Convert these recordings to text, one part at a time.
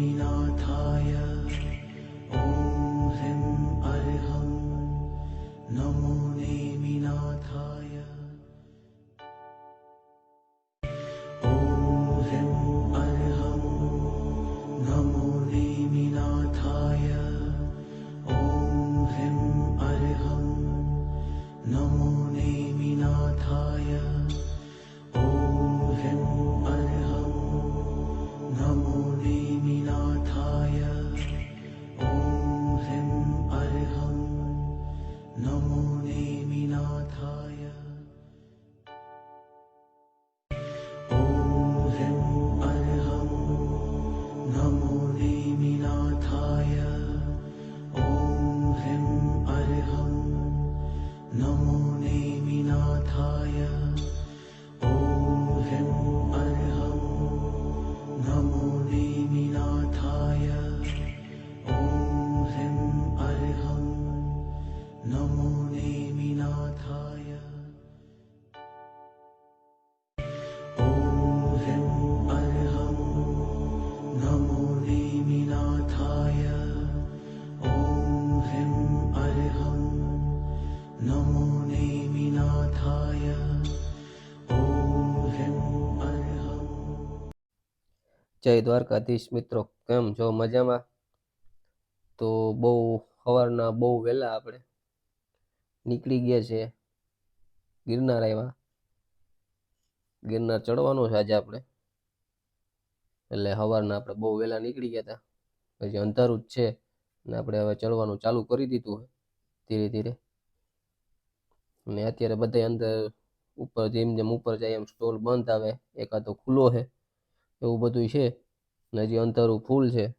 नेमिनाथाय ॐ ह्रीं अर्हं नमो नेमिनाथाय જય દ્વારકાધીશ મિત્રો કેમ છો? મજામાં? તો બહુ સવારના બહુ વહેલા આપણે નીકળી ગયા છે ગિરનાર આવ્યા ગિરનાર ચડવાનું છે આજે આપણે. એટલે સવારના આપણે બહુ વહેલા નીકળી ગયા હતા. પછી અંધારું જ છે ને આપણે હવે ચડવાનું ચાલુ કરી દીધું ધીરે ધીરે. ને અત્યારે બધા અંદર ઉપર જેમ જેમ ઉપર જાય એમ સ્ટોલ બંધ આવે, એકાદો ખુલ્લો છે, એવું બધું છે. ને હજી અંધારું ફૂલ છે.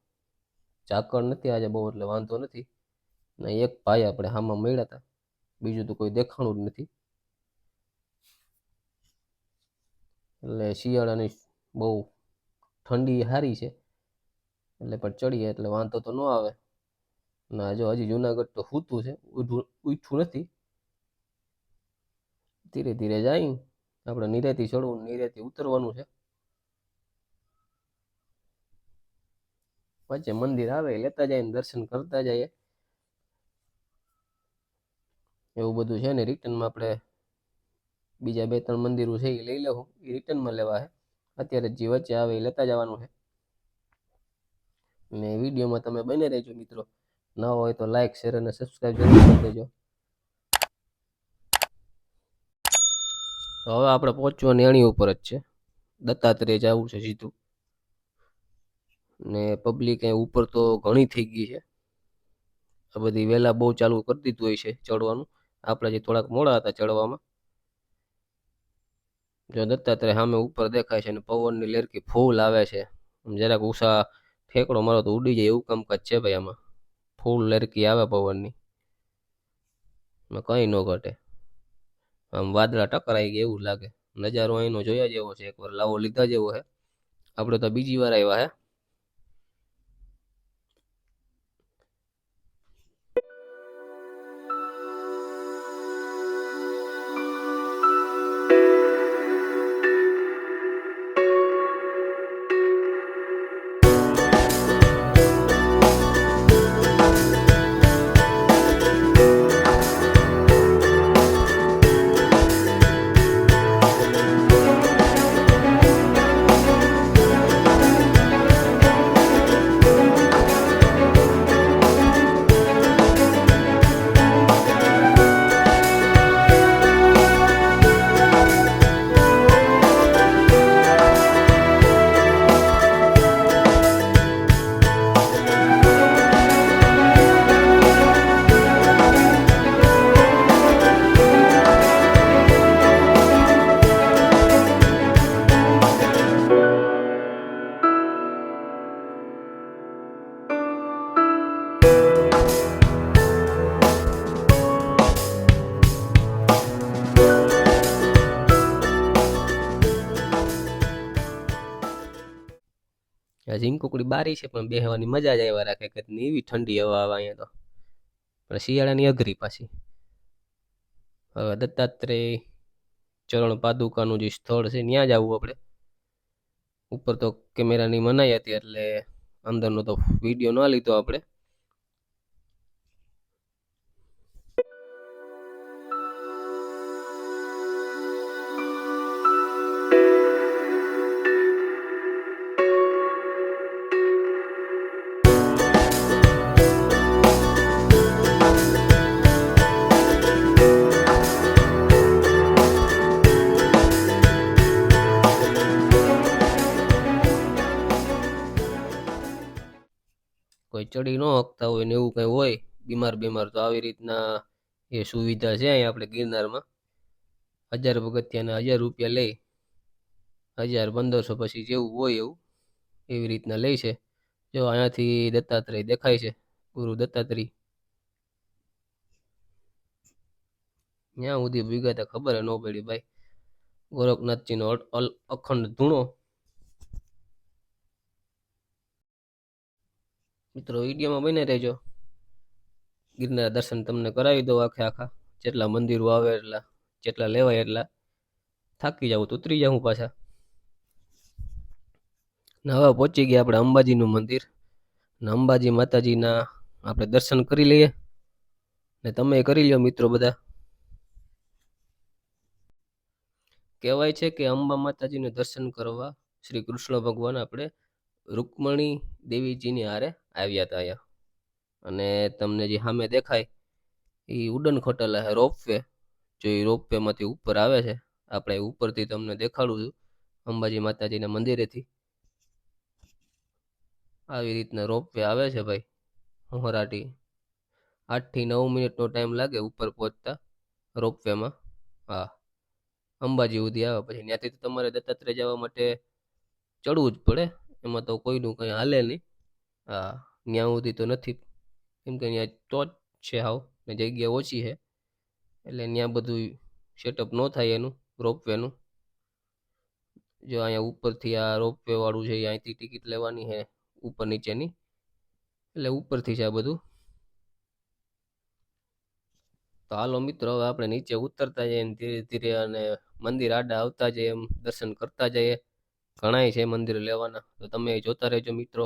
ઝાકળ નથી આજે બહુ, એટલે વાંધો નથી. ને એક ભાઈ આપણે હામાં મળ્યા હતા બીજું તો કોઈ દેખાણું જ નથી. એટલે શિયાળાની બહુ ઠંડી સારી છે. એટલે પણ ચડીએ એટલે વાંધો તો ન આવે. ના જો હજી જુનાગઢ તો હૂતું છે ઉઠું નથી. ધીરે ધીરે જાય. આપણે નિરેથી ચડવું નિરેથી ઉતરવાનું છે. વચ્ચે મંદિર આવે, લેતા જાય દર્શન કરતા જઈએ. એવું બધું છે ને, રિટર્નમાં આપણે બીજા બે ત્રણ મંદિરો છે એ લઈ લેવું એ રિટર્નમાં લેવા છે. અત્યારે જે વચ્ચે આવે એ લેતા જવાનું છે. ને વિડીયોમાં તમે બને રહેજો મિત્રો. ના હોય તો લાઈક શેર અને સબસ્ક્રાઈબ જરૂર કરી દેજો. તો હવે આપણે પહોંચવાની એની ઉપર જ છે. દત્તાત્રેય જવું છે સીધું ને પબ્લિક ઉપર તો ઘણી થઈ ગઈ છે. આ બધી વહેલા બહુ ચાલુ કરી દીધું હોય છે ચડવાનું. આપણે જે થોડાક મોડા હતા ચડવામાં. જો દત્તાત્રેય સામે ઉપર દેખાય છે અને પવનની લેરકી ફૂલ આવે છે. જરાક ઉષા ઠેકડો મારો તો ઉડી જાય એવું કામકાજ છે ભાઈ આમાં. ફૂલ લેરકી આવે પવનની. એમાં કંઈ ન ઘટે. આમ વાદળા ટકરાઈ ગયા એવું લાગે. નજારો અહીંનો જોયા જેવો છે. એકવાર લાવો લીધા જેવો છે. આપણે તો બીજી વાર આવ્યા હે. ઝીંકુકડી બારી છે, પણ બેહવાની મજા જ આવ્યા રાખે કે એવી ઠંડી હવા આવે અહીંયા તો. પણ શિયાળાની અઘરી પાછી. હવે દત્તાત્રેય ચરણ પાદુકાનું જે સ્થળ છે, ત્યાં જ આવવું આપણે. ઉપર તો કેમેરાની મનાઈ હતી એટલે અંદરનો તો વીડિયો ના લીધો આપણે. ચડી ન શકતા હોય ને એવું કંઈ હોય, બીમાર બીમાર તો આવી રીતના એ સુવિધા છે અહીંયા આપણે ગિરનારમાં. હજાર પગથિયાના હજાર રૂપિયા લઈ, હજાર પંદરસો પછી જેવું હોય એવું, એવી રીતના લે છે. જો અહીંયાથી દત્તાત્રેય દેખાય છે, ગુરુ દત્તાત્રેય. ત્યાં સુધી ભીગા તા ખબર ન પડી ભાઈ. ગોરખનાથજીનો અખંડ ધૂણો મિત્રો, વિડીયોમાં બને રહેજો. ગિરનાર દર્શન તમને કરાવી દો આખે આખા. જેટલા મંદિરો આવે એટલા, જેટલા લેવાય એટલા. થાકી જાવ તો ઉતરી જાઉં પાછા. હવે પહોંચી ગયા આપણે અંબાજીનું મંદિર. ને અંબાજી માતાજીના આપણે દર્શન કરી લઈએ. ને તમે કરી લ્યો મિત્રો બધા. કહેવાય છે કે અંબા માતાજીને દર્શન કરવા શ્રી કૃષ્ણ ભગવાન આપણે રૂકમણી દેવીજીની હારે આવ્યા હતા અહીંયા. અને તમને જે સામે દેખાય, એ ઉડન ખોટેલા છે, રોપવે. જો એ રોપવેમાંથી ઉપર આવે છે, આપણે ઉપરથી તમને દેખાડું છું, અંબાજી માતાજીના મંદિરેથી. આવી રીતના રોપવે આવે છે ભાઈ, હોરાટી. આઠથી નવ મિનિટનો ટાઈમ લાગે ઉપર પહોંચતા રોપવેમાં. હા, અંબાજી સુધી આવે. પછી ત્યાંથી તો તમારે દત્તાત્રેય જવા માટે ચડવું જ પડે. એમાં તો કોઈનું કંઈ હાલે નહીં. હા, ત્યાં સુધી તો નથી. કેમ કે ત્યાં ટોચ છે હાવ, ને જગ્યા ઓછી છે. એટલે ત્યાં બધું સેટઅપ ન થાય એનું, રોપવેનું. જો અહીંયા ઉપરથી આ રોપવે વાળું છે અહીંથી ટિકિટ લેવાની છે, ઉપર નીચેની. એટલે ઉપરથી છે આ બધું. તો હાલો મિત્રો, હવે આપણે નીચે ઉતરતા જઈએ ધીરે ધીરે અને મંદિર આડા આવતા જઈએ, એમ દર્શન કરતા જઈએ. ઘણાય છે મંદિર લેવાના. તો તમે જોતા રહેજો મિત્રો.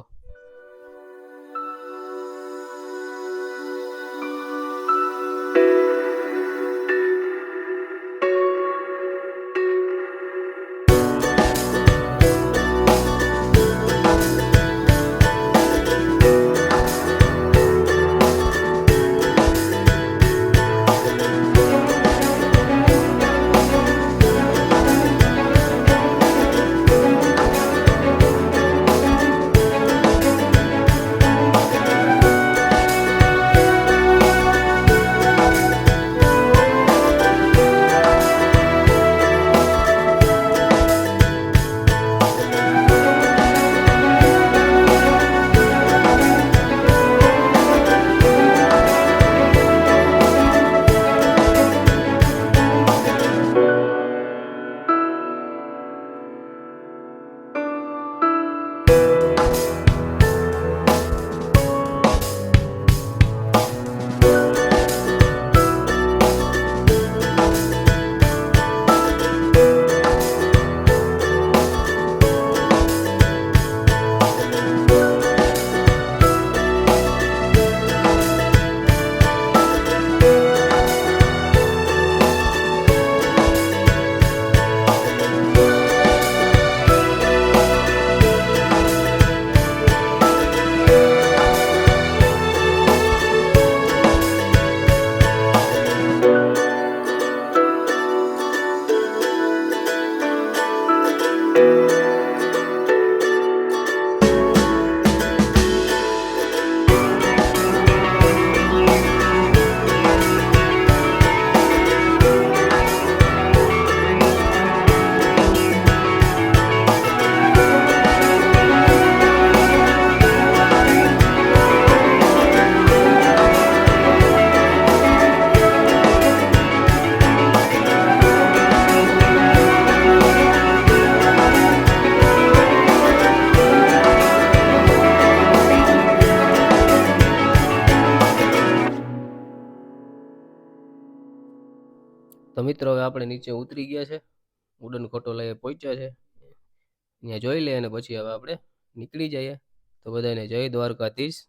તો મિત્રો હવે આપણે નીચે ઉતરી ગયા છે. ઉડન ખોટો લઈ પહોંચ્યા છે. ત્યાં જોઈ લઈએ અને પછી હવે આપણે નીકળી જઈએ. તો બધાને જય દ્વારકાધીશ.